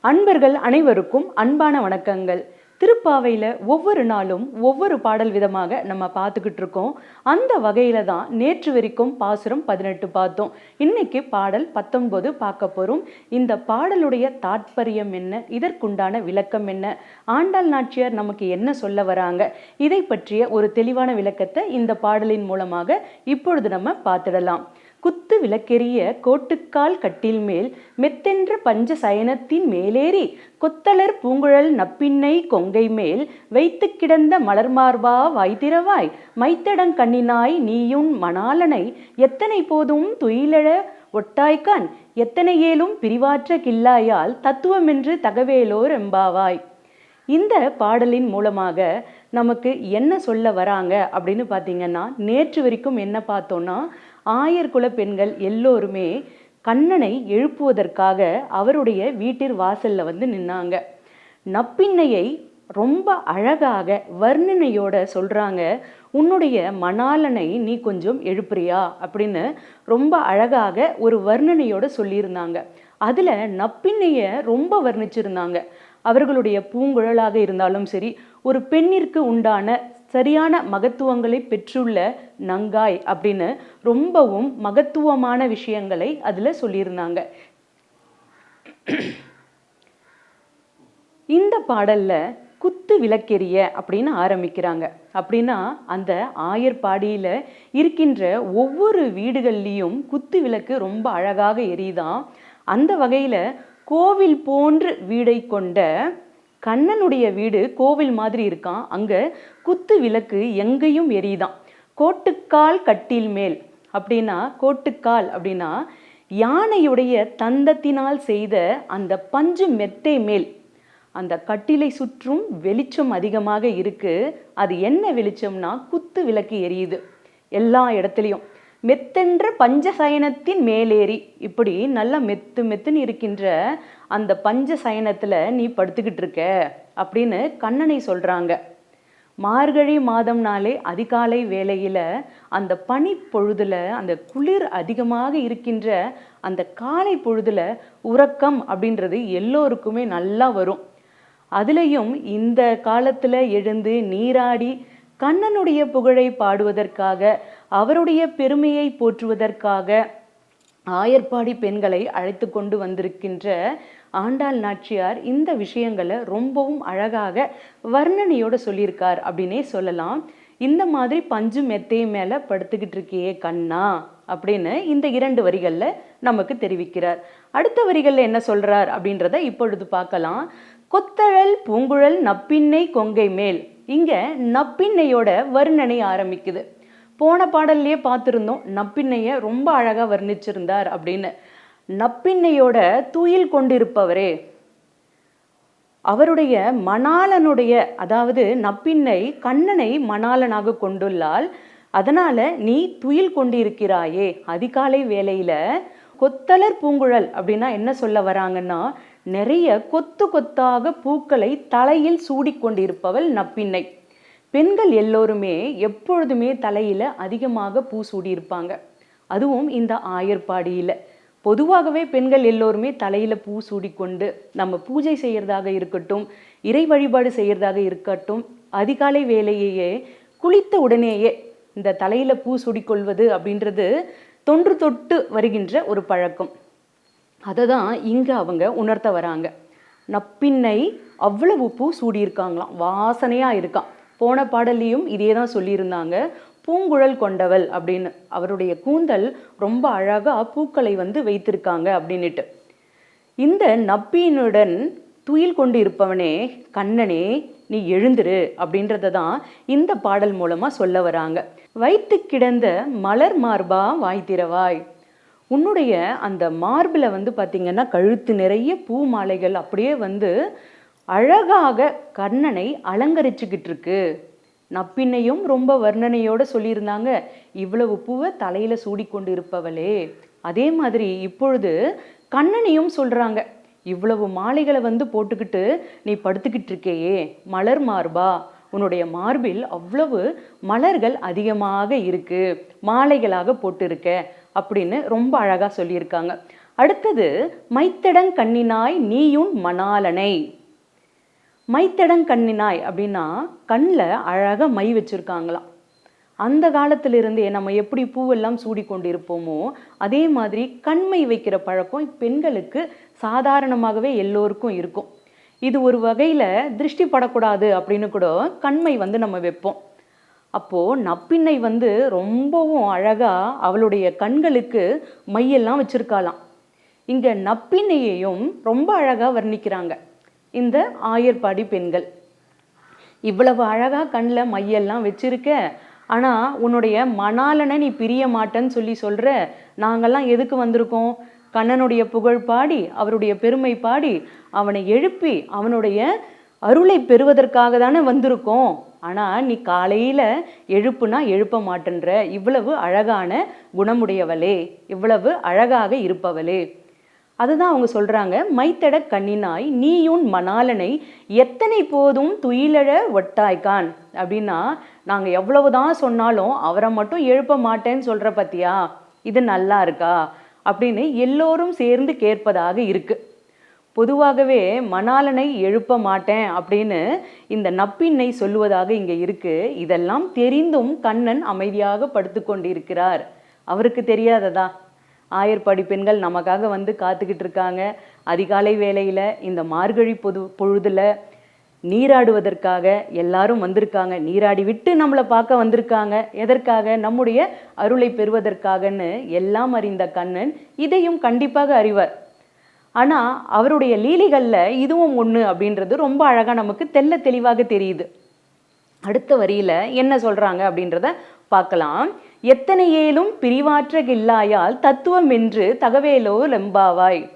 அன்பர்கள் அனைவருக்கும் அன்பான வணக்கங்கள். திருப்பாவையில் ஒவ்வொரு நாளும் ஒவ்வொரு பாடல் விதமாக நம்ம பார்த்துக்கிட்டு இருக்கோம். அந்த வகையில தான் நேற்று வரைக்கும் பாசுரம் பதினெட்டு பார்த்தோம். இன்னைக்கு பாடல் பத்தொன்பது பார்க்க போகிறோம் இந்த பாடலுடைய தாத்பரியம் என்ன? இதற்குண்டான விளக்கம் என்ன? ஆண்டாள் நாச்சியார் நமக்கு என்ன சொல்ல வராங்க? இதை பற்றிய ஒரு தெளிவான விளக்கத்தை இந்த பாடலின் மூலமாக இப்பொழுது நம்ம பார்த்துடலாம். குத்து விளக்கெறிய கோட்டுக்கால் கட்டில் மேல் மெத்தென்ற பஞ்ச சயனத்தின் மேலேறி கொத்தலர் பூங்குழல் நப்பின்னை கொங்கை மேல் வைத்து கிடந்த மலர்மார்பா வாய்திரவாய் மைத்தடங்கண்ணினாய் நீயும் நீயுன் மணாலனை எத்தனை போதும் துயிலழ ஒட்டாய்க்கான் எத்தனை ஏலும் பிரிவாற்ற கில்லாயால் தத்துவமென்று தகவேலோர் எம்பாவாய். இந்த பாடலின் மூலமாக நமக்கு என்ன சொல்ல வராங்க அப்படின்னு பார்த்தீங்கன்னா நேற்று வரைக்கும் என்ன பார்த்தோன்னா ஆயர்குல பெண்கள் எல்லோருமே கண்ணனை எழுப்புவதற்காக அவருடைய வீட்டிற் வாசல்ல வந்து நின்னாங்க. நப்பின்னையை ரொம்ப அழகாக வர்ணனையோட சொல்றாங்க உன்னுடைய மணாலனை நீ கொஞ்சம் எழுப்புறியா? அப்படின்னு ரொம்ப அழகாக ஒரு வர்ணனையோட சொல்லியிருந்தாங்க. அதுல நப்பின்னைய ரொம்ப வர்ணிச்சிருந்தாங்க. அவர்களுடைய பூங்குழலாக இருந்தாலும் சரி ஒரு பெண்ணிற்கு உண்டான சரியான மகத்துவங்களை பெற்றுள்ள நங்காய் அப்படின்னு ரொம்பவும் மகத்துவமான விஷயங்களை அதில் சொல்லியிருந்தாங்க. இந்த பாடல்ல குத்து விளக்கெரிய அப்படின்னு ஆரம்பிக்கிறாங்க. அப்படின்னா அந்த ஆயர் பாடியில் இருக்கின்ற ஒவ்வொரு வீடுகள்லேயும் குத்து விளக்கு ரொம்ப அழகாக எரியுதான். அந்த வகையில கோவில் போன்று வீடை கொண்ட கண்ணனுடைய வீடு கோவில் மாதிரி இருக்கான் அங்க குத்து விளக்கு எங்கேயும் எரியுதான் கோட்டுக்கால் கட்டில் மேல். அப்படின்னா கோட்டுக்கால் அப்படின்னா யானையுடைய தந்தத்தினால் செய்த அந்த பஞ்சு மெத்தை மேல். அந்த கட்டிலை சுற்றும் வெளிச்சம் அதிகமாக இருக்கு. அது என்ன வெளிச்சம்னா குத்து விளக்கு எரியுது. எல்லா இடத்துலையும். மெத்தென்ற பஞ்சசயனத்தின் மேலேறி. இப்படி நல்லா மெத்து மெத்துன்னு இருக்கின்ற அந்த பஞ்ச சயனத்துல நீ படுத்துக்கிட்டு இருக்க அப்படின்னு கண்ணனை சொல்றாங்க. மார்கழி மாதம்னாலே அதிகாலை வேளையில அந்த பனி பொழுதுல அந்த குளிர் அதிகமாக இருக்கின்ற அந்த காலை பொழுதுல உறக்கம் அப்படின்றது எல்லோருக்குமே நல்லா வரும். அதுலேயும் இந்த காலத்துல எழுந்து நீராடி கண்ணனுடைய புகழை பாடுவதற்காக அவருடைய பெருமையை போற்றுவதற்காக ஆயர்பாடி பெண்களை அழைத்து கொண்டு வந்திருக்கின்ற ஆண்டாள் நாச்சியார் இந்த விஷயங்களை ரொம்பவும் அழகாக வர்ணனையோட சொல்லியிருக்கார் அப்படின்னே சொல்லலாம். இந்த மாதிரி பஞ்சு மெத்தை மேலே படுத்துக்கிட்டு இருக்கியே கண்ணா அப்படின்னு இந்த இரண்டு வரிகளில் நமக்கு தெரிவிக்கிறார். அடுத்த வரிகளில் என்ன சொல்றார் அப்படின்றத இப்பொழுது பார்க்கலாம். கொத்தழல் பூங்குழல் நப்பின்னை கொங்கை மேல். இங்க நப்பின்னையோட வர்ணனை ஆரம்பிக்குது. போன பாடல்லையே பார்த்துருந்தோம். நப்பின்னைய ரொம்ப அழகா வர்ணிச்சிருந்தார் அப்படின்னு. நப்பின்னையோட துயில் கொண்டிருப்பவரே அவருடைய மணாளனுடைய அதாவது நப்பின்னை கண்ணனை மணாளனாக கொண்டுள்ளால் அதனால நீ துயில் கொண்டிருக்கிறாயே அதிகாலை வேலையில கொத்தலர் பூங்குழல் அப்படின்னா என்ன சொல்ல வராங்கன்னா நிறைய கொத்து கொத்தாக பூக்களை தலையில் சூடிக்கொண்டிருப்பவள் நப்பின்னை. பெண்கள் எல்லோருமே எப்பொழுதுமே தலையில் அதிகமாக பூ சூடியிருப்பாங்க. அதுவும் இந்த ஆயர்பாடியில் பொதுவாகவே பெண்கள் எல்லோருமே தலையில் பூ சூடிக்கொண்டு நம்ம பூஜை செய்கிறதாக இருக்கட்டும் இறை வழிபாடு செய்கிறதாக இருக்கட்டும் அதிகாலை வேலையையே குளித்த உடனேயே இந்த தலையில் பூ சூடிக்கொள்வது அப்படின்றது தொன்று தொட்டு வருகின்ற ஒரு பழக்கம். அதை தான் இங்கே அவங்க உணர்த்த வராங்க. நப்பின்னை அவ்வளவு பூ சூடியிருக்காங்களாம். வாசனையாக இருக்கான் போன பாடல்லையும் இதே தான் சொல்லியிருந்தாங்க. பூங்குழல் கொண்டவள் அப்படின்னு. அவருடைய கூந்தல் ரொம்ப அழகாக பூக்களை வந்து வைத்திருக்காங்க அப்படின்னுட்டு. இந்த நப்பியினுடன் துயில் கொண்டு இருப்பவனே கண்ணனே நீ எழுந்துரு அப்படின்றத தான் இந்த பாடல் மூலமாக சொல்ல வராங்க. வைத்து கிடந்த மலர் மார்பா வாய்த்திரவாய் உன்னுடைய அந்த மார்பில் வந்து பார்த்திங்கன்னா கழுத்து நிறைய பூ மாலைகள் அப்படியே வந்து அழகாக கண்ணனை அலங்கரிச்சுக்கிட்டு இருக்கு நப்பின்னையும் ரொம்ப வர்ணனையோட சொல்லியிருந்தாங்க. இவ்வளவு பூவை தலையில சூடிக்கொண்டு இருப்பவளே அதே மாதிரி இப்பொழுது கண்ணனையும் சொல்றாங்க. இவ்வளவு மாலைகளை வந்து போட்டுக்கிட்டு நீ படுத்துக்கிட்டு இருக்கேயே மலர் மார்பா? உன்னுடைய மார்பில் அவ்வளவு மலர்கள் அதிகமாக இருக்கு. மாலைகளாக போட்டிருக்க அப்படின்னு ரொம்ப அழகா சொல்லியிருக்காங்க. அடுத்தது மைத்தடங் கண்ணினாய் நீயும் மணாலனை மைத்தடங் கண்ணினாய் அப்படின்னா கண்ணில் அழகாக மை வச்சுருக்காங்களாம். அந்த காலத்திலிருந்தே நம்ம எப்படி பூவெல்லாம் சூடி கொண்டிருப்போமோ அதே மாதிரி கண்மை வைக்கிற பழக்கம் பெண்களுக்கு சாதாரணமாகவே எல்லோருக்கும் இருக்கும். இது ஒரு வகையில் திருஷ்டி படக்கூடாது அப்படின்னு கூட கண்மை வந்து நம்ம வைப்போம். அப்போது நப்பிண்ணை வந்து ரொம்பவும் அழகாக அவளுடைய கண்களுக்கு மையெல்லாம் வச்சுருக்காளாம். இங்கே நப்பிண்ணையையும் ரொம்ப அழகாக வர்ணிக்கிறாங்க. இந்த ஆயர்பாடி பெண்கள். இவ்வளவு அழகா கண்ணில் மையெல்லாம் வச்சிருக்க. ஆனால் உன்னுடைய மணாலனை நீ பிரிய மாட்டேன்னு சொல்லி சொல்கிற நாங்கெல்லாம் எதுக்கு வந்திருக்கோம்? கண்ணனுடைய புகழ் பாடி அவருடைய பெருமை பாடி அவனை எழுப்பி அவனுடைய அருளை பெறுவதற்காக தானே வந்திருக்கோம். ஆனால் நீ காலையில் எழுப்புனா எழுப்ப மாட்டேன்ற. இவ்வளவு அழகான குணமுடையவளே. இவ்வளவு அழகாக இருப்பவளே. அதுதான் அவங்க சொல்கிறாங்க மைத்தட கண்ணினாய் நீயுன் மணாலனை எத்தனை போதும் துயிலழ ஒட்டாய்கான் அப்படின்னா நாங்கள் எவ்வளவுதான் சொன்னாலும் அவரை மட்டும் எழுப்ப மாட்டேன்னு சொல்கிற பத்தியா? இது நல்லா இருக்கா? அப்படின்னு எல்லோரும் சேர்ந்து கேட்பதாக இருக்கு. பொதுவாகவே மணாலனை எழுப்ப மாட்டேன் அப்படின்னு இந்த நப்பின்னை சொல்லுவதாக இங்கே இருக்கு. இதெல்லாம் தெரிந்தும் கண்ணன் அமைதியாக படுத்து கொண்டிருக்கிறார். அவருக்கு தெரியாததா? ஆயர்பாடி பெண்கள் நமக்காக வந்து காத்துக்கிட்டு இருக்காங்க. அதிகாலை வேளையில் இந்த மார்கழி பொது பொழுதில் நீராடுவதற்காக எல்லாரும் வந்திருக்காங்க. நீராடி விட்டு நம்மளை பார்க்க வந்திருக்காங்க. எதற்காக? நம்முடைய அருளை பெறுவதற்காகன்னு எல்லாம் அறிந்த கண்ணன் இதையும் கண்டிப்பாக அறிவார். ஆனால் அவருடைய லீலைகளில் இதுவும் ஒன்று அப்படின்றது ரொம்ப அழகாக நமக்கு தெல்ல தெளிவாக தெரியுது. அடுத்த வரியில என்ன சொல்கிறாங்க அப்படின்றத பார்க்கலாம். எத்தனை ஏலும் பிரிவாற்ற தத்துவம் என்று தகவேலோ லெம்பாவாய்.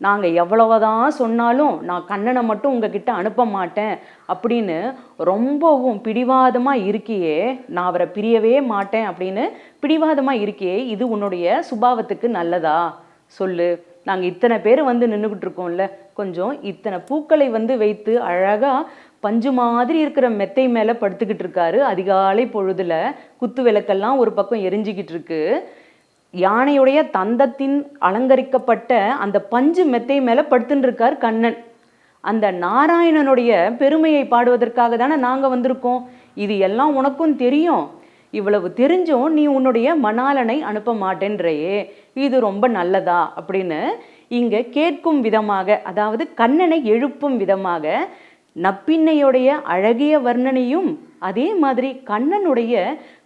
நாங்கள் எவ்வளவுதான் சொன்னாலும் நான் கண்ணனை மட்டும் உங்ககிட்ட அனுப்ப மாட்டேன் அப்படின்னு ரொம்பவும் பிடிவாதமாக இருக்கியே நான் அவரை பிரியவே மாட்டேன் அப்படின்னு பிடிவாதமாக இருக்கியே இது உன்னுடைய சுபாவத்துக்கு நல்லதா? சொல்லு. நாங்கள் இத்தனை பேர் வந்து நின்றுக்கிட்டு இருக்கோம்ல கொஞ்சம் இத்தனை பூக்களை வந்து வைத்து அழகாக பஞ்சு மாதிரி இருக்கிற மெத்தை மேலே படுத்துக்கிட்டு இருக்காரு. அதிகாலை பொழுதுல குத்து விளக்கெல்லாம் ஒரு பக்கம் எரிஞ்சுக்கிட்டு இருக்கு. யானையுடைய தந்தத்தின் அலங்கரிக்கப்பட்ட அந்த பஞ்சு மெத்தை மேலே படுத்துன்னு இருக்கார் கண்ணன். அந்த நாராயணனுடைய பெருமையை பாடுவதற்காக தானே நாங்கள் வந்திருக்கோம். இது எல்லாம் உனக்கும் தெரியும். இவ்வளவு தெரிஞ்சும் நீ உன்னுடைய மணாலனை அனுப்ப மாட்டேன்றையே. இது ரொம்ப நல்லதா? அப்படின்னு இங்கே கேட்கும் விதமாக அதாவது கண்ணனை எழுப்பும் விதமாக நப்பின்னையுடைய அழகிய வர்ணனையும் அதே மாதிரி கண்ணனுடைய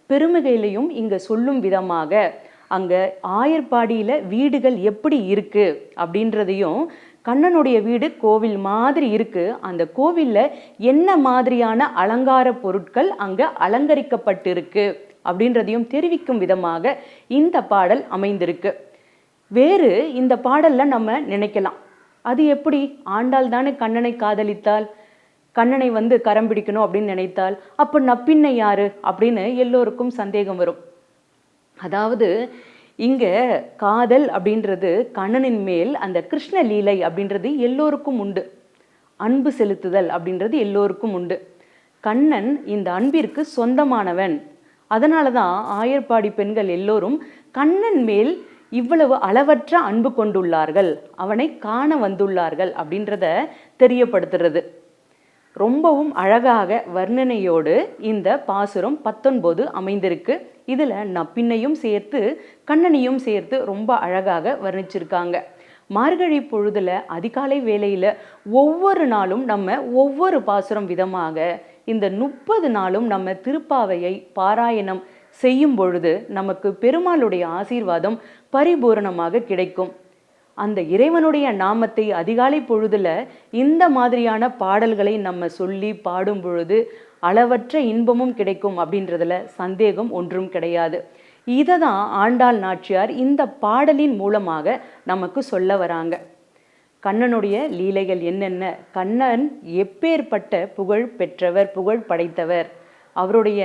பெருமைகளையும் இங்க சொல்லும் விதமாக அங்க ஆயர்பாடியில வீடுகள் எப்படி இருக்கு அப்படின்றதையும் கண்ணனுடைய வீடு கோவில் மாதிரி இருக்கு. அந்த கோவில்ல என்ன மாதிரியான அலங்கார பொருட்கள் அங்க அலங்கரிக்கப்பட்டிருக்கு அப்படின்றதையும் தெரிவிக்கும் விதமாக இந்த பாடல் அமைந்திருக்கு. வேறு இந்த பாடல்ல நம்ம நினைக்கலாம். அது எப்படி? ஆண்டாள் தானே கண்ணனை காதலித்தாள். கண்ணனை வந்து கரம் பிடிக்கணும் அப்படின்னு நினைத்தால் அப்போ நப்பின்னை யாரு? அப்படின்னு எல்லோருக்கும் சந்தேகம் வரும். அதாவது இங்க காதல் அப்படின்றது கண்ணனின் மேல் அந்த கிருஷ்ண லீலை அப்படின்றது எல்லோருக்கும் உண்டு. அன்பு செலுத்துதல் அப்படின்றது எல்லோருக்கும் உண்டு. கண்ணன் இந்த அன்பிற்கு சொந்தமானவன். அதனால தான் ஆயர்பாடி பெண்கள் எல்லோரும் கண்ணன் மேல் இவ்வளவு அளவற்ற அன்பு கொண்டுள்ளார்கள் அவனை காண வந்துள்ளார்கள் அப்படின்றத தெரியப்படுத்துறது. ரொம்பவும் அழகாக வர்ணனையோடு இந்த பாசுரம் பத்தொன்பது அமைந்திருக்கு. இதில் நப்பின்னையும் சேர்த்து கண்ணனையும் சேர்த்து ரொம்ப அழகாக வர்ணிச்சிருக்காங்க. மார்கழி பொழுதுல அதிகாலை வேலையில் ஒவ்வொரு நாளும் நம்ம ஒவ்வொரு பாசுரம் விதமாக இந்த முப்பது நாளும் நம்ம திருப்பாவையை பாராயணம் செய்யும் பொழுது நமக்கு பெருமாளுடைய ஆசீர்வாதம் பரிபூரணமாக கிடைக்கும். அந்த இறைவனுடைய நாமத்தை அதிகாலை பொழுதுல இந்த மாதிரியான பாடல்களை நம்ம சொல்லி பாடும் பொழுது அளவற்ற இன்பமும் கிடைக்கும் அப்படின்றதுல சந்தேகம் ஒன்றும் கிடையாது. இதை தான் ஆண்டாள் நாச்சியார் இந்த பாடலின் மூலமாக நமக்கு சொல்ல வராங்க. கண்ணனுடைய லீலைகள் என்னென்ன? கண்ணன் எப்பேற்பட்ட புகழ் பெற்றவர் புகழ் படைத்தவர்? அவருடைய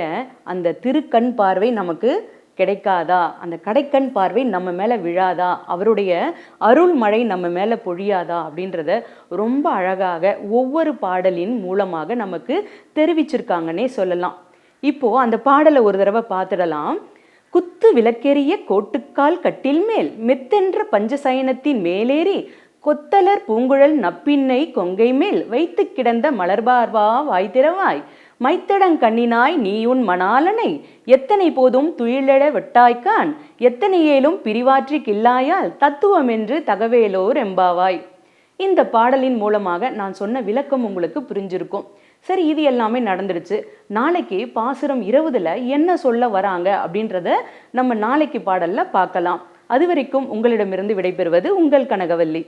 அந்த திருக்கண் பார்வை நமக்கு கிடைக்காதா? அந்த கடைக்கண் பார்வை நம்ம மேலே விழாதா? அவருடைய அருள் மழை நம்ம மேலே பொழியாதா? அப்படின்றத ரொம்ப அழகாக ஒவ்வொரு பாடலின் மூலமாக நமக்கு தெரிவிச்சிருக்காங்கன்னே சொல்லலாம். இப்போ அந்த பாடலை ஒரு தடவை பார்த்துடலாம். குத்து விளக்கெரிய கோட்டுக்கால் கட்டில் மேல் மெத்தென்ற பஞ்சசயனத்தின் மேலேறி கொத்தலர் பூங்குழல் நப்பின்னை கொங்கை மேல் வைத்து கிடந்த மலர்பார்வா வாய் மைத்தடங் கண்ணினாய் நீயுன் மணாலனை எத்தனை போதும் துயிலெழ வெட்டாய்க்கான் எத்தனை ஏலும் பிரிவாற்றி கில்லாயால் தத்துவம் என்று தகவேலோர் எம்பாவாய். இந்த பாடலின் மூலமாக நான் சொன்ன விளக்கம் உங்களுக்கு புரிஞ்சிருக்கும். சரி இது எல்லாமே நடந்துடுச்சு. நாளைக்கு பாசுரம் இருபதுல என்ன சொல்ல வராங்க அப்படின்றத நம்ம நாளைக்கு பாடல்ல பார்க்கலாம். அது வரைக்கும் உங்களிடமிருந்து விடைபெறுவது உங்கள் கனகவல்லி.